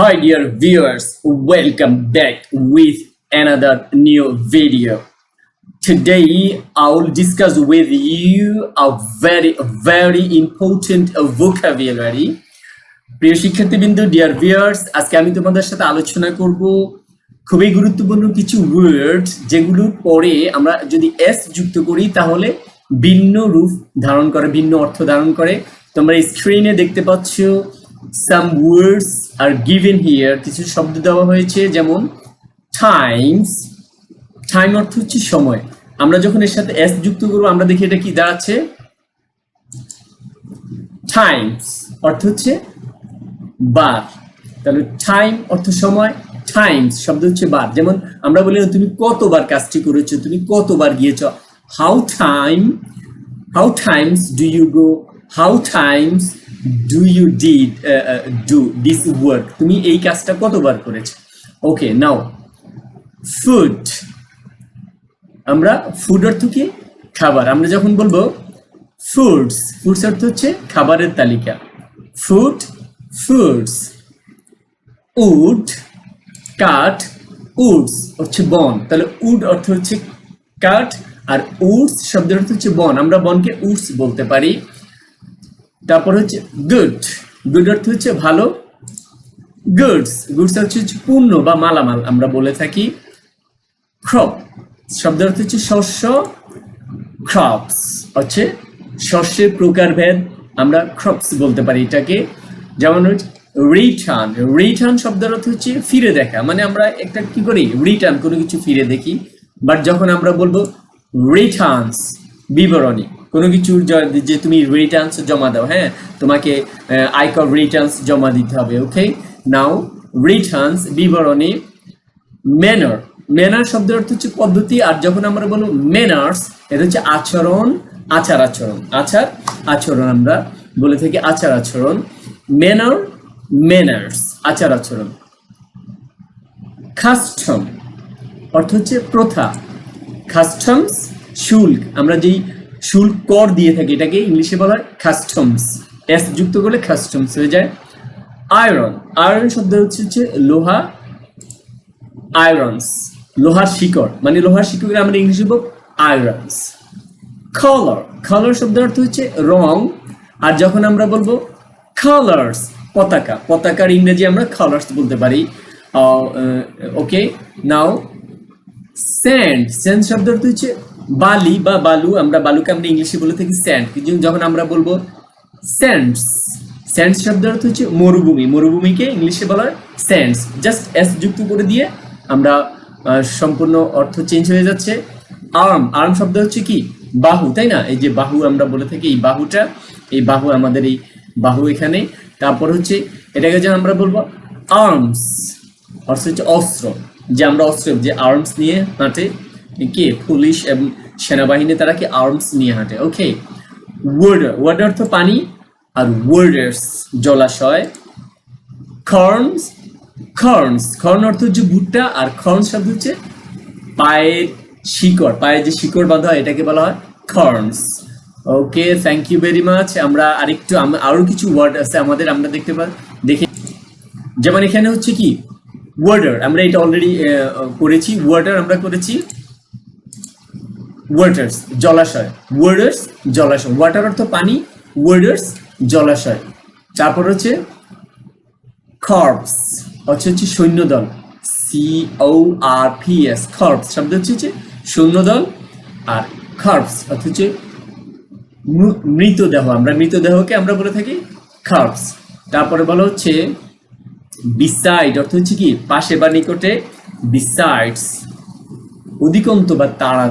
Hi dear viewers, welcome back with another new video. Today I will discuss with you a very very important vocabulary. প্রিয় শিক্ষার্থীবৃন্দ dear viewers আজকে আমি তোমাদের সাথে আলোচনা করব খুবই গুরুত্বপূর্ণ কিছু ওয়ার্ড যেগুলো পরে আমরা যদি এস যুক্ত করি তাহলে ভিন্ন রূপ ধারণ করে ভিন্ন অর্থ ধারণ করে তোমরা স্ক্রিনে দেখতে পাচ্ছ some words are given here কিছু শব্দ দেওয়া হয়েছে, যেমন টাইমস টাইম অর্থ হচ্ছে সময়। আমরা যখন এর সাথে এস যুক্ত করব, আমরা দেখি এটা কি দাঁড়াচ্ছে টাইমস অর্থ হচ্ছে বার। তাহলে টাইম অর্থ সময় টাইমস শব্দ হচ্ছে বার। যেমন আমরা বলি তুমি কতবার কাজটি করেছ? তুমি কতবার গিয়েছো? How time how times do you go how times do you did do this work তুমি এই কাজটা কতবার করেছ? ওকে নাও ফুড আমরা ফুড অর্থ কি? খাবার। আমরা যখন বলব ফুডস ফুডস অর্থ হচ্ছে খাবারের তালিকা। ফুড ফুডস উড কাঠ উডস হচ্ছে বন তাহলে উড অর্থ হচ্ছে কাঠ আর উডস শব্দের অর্থ হচ্ছে বন আমরা বনকে উডস বলতে পারি। তারপর হচ্ছে গুড গুড অর্থ হচ্ছে ভালো। গুডস গুডস অর্থ হচ্ছে পূর্ণ বা মালামাল, আমরা বলে থাকি ক্রপ শব্দের অর্থ হচ্ছে শস্য ক্রপস হচ্ছে শস্যের প্রকারভেদ আমরা ক্রপস বলতে পারি এটাকে। যেমন হচ্ছে রিটার্ন রিটার্ন শব্দের অর্থ হচ্ছে ফিরে দেখা। মানে আমরা একটা কি করি? রিটার্ন কোনো কিছু ফিরে দেখি। বাট যখন আমরা বলব রিটার্নস বিবরণী কোনো কিছুর যে তুমি রিটার্নস জমা দাও হ্যাঁ? তোমাকে আয়কর রিটার্নস জমা দিতে হবে ওকে নাও রিটার্নস বিবরণী ম্যানার ম্যানার শব্দের অর্থ হচ্ছে পদ্ধতি, আর যখন আমরা বলব ম্যানার্স এটা হচ্ছে আচরণ, আচার আচরণ। আচার, আচরণ আমরা বলে থাকি আচার আচরণ। ম্যানার ম্যানার্স আচার আচরণ। কাস্টম অর্থ হচ্ছে প্রথা। কাস্টমস শুল্ক। আমরা যেই শুল্ক কর দিয়ে থাকি, এটাকে ইংলিশে বলা হয় কাস্টমস এস যুক্ত করলে কাস্টমস হয়ে যায়। আয়রন আয়রন শব্দ হচ্ছে হচ্ছে লোহা। আয়রনস লোহার শিকড়। মানে লোহার শিকড়কে আমরা ইংলিশে বলব আয়রনস কালার কালার শব্দের অর্থ হচ্ছে রং। আর যখন আমরা বলব কালার্স পতাকা। পতাকার ইংরেজি আমরা কালার্স বলতে পারি। ওকে নাও স্যান্ড স্যান্ড শব্দ অর্থ হচ্ছে বালি বা বালু, আমরা বালুকে আমরা ইংলিশে বলে থাকি স্যান্ড। যখন আমরা বলব স্যান্ডস স্যান্ডস শব্দের অর্থ হচ্ছে মরুভূমি। মরুভূমিকে ইংলিশে বলা হয় স্যান্ডস। জাস্ট এস যুক্ত করে দিয়ে আমরা সম্পূর্ণ অর্থ চেঞ্জ হয়ে যাচ্ছে। আর্ম আর্ম শব্দ হচ্ছে কি? বাহু, তাই না? এই যে বাহু আমরা বলে থাকি, এই বাহুটা, এই বাহু আমাদের এই বাহু এখানে। তারপর হচ্ছে এটাকে যেন আমরা বলব আর্মস, অর্থ হচ্ছে অস্ত্র। যে আমরা অস্ত্র, যে আর্মস নিয়ে হাঁটে কে? পুলিশ এবং সেনাবাহিনী তারা কি আর্মস নিয়ে হাঁটে? ওকে ওয়ার্ডার ওয়ার্ডার অর্থ পানি আর ওয়ার্ডার্স জলাশয়। খর্নস খর্নস খর্ন অর্থ হচ্ছে ভুট্টা আর খর্ন শব্দ হচ্ছে পায়ের শিকড়। পায়ে যে শিকড় বাঁধা হয়, এটাকে বলা হয় খর্নস okay thank you very much আমরা আরেকটু আরও কিছু ওয়ার্ড আছে আমাদের, আমরা দেখতে পাই দেখে যেমন এখানে হচ্ছে কি? ওয়ার্ডার আমরা এটা অলরেডি করেছি। ওয়ার্ডার আমরা করেছি ওয়াটার্স জলাশয়। ওয়ার্ডার্স জলাশয়। ওয়াটার অর্থ পানি ওয়ার্ডার্স জলাশয়। তারপর হচ্ছে খর্পস হচ্ছে হচ্ছে সৈন্যদল। C O R P S corps শব্দ হচ্ছে হচ্ছে সৈন্যদল আর খর্পস অর্থ হচ্ছে মৃতদেহ। আমরা মৃতদেহকে আমরা বলে থাকি খার্বস তারপরে বলা হচ্ছে বিসাইড অর্থ হচ্ছে কি? পাশে বা নিকটে বিসাইডস অধিকন্ত বা তারা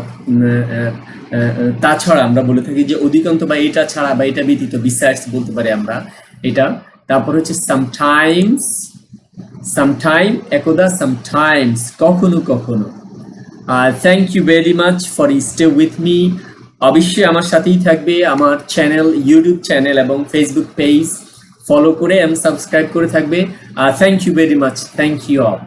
তাছাড়া আমরা বলে থাকি যে অধিকন্ত বা এটা ছাড়া বা এটা ব্যতীত বিসাইডস বলতে পারি আমরা এটা। তারপর হচ্ছে সামটাইমস সামটাইম একদা সামটাইমস কখনো কখনো। আর thank you very much for stay with me অবশ্যই আমার সাথেই থাকবে আমার চ্যানেল ইউটিউব চ্যানেল এবং ফেসবুক পেজ ফলো করে এবং সাবস্ক্রাইব করে থাকবে। আর thank you very much thank you all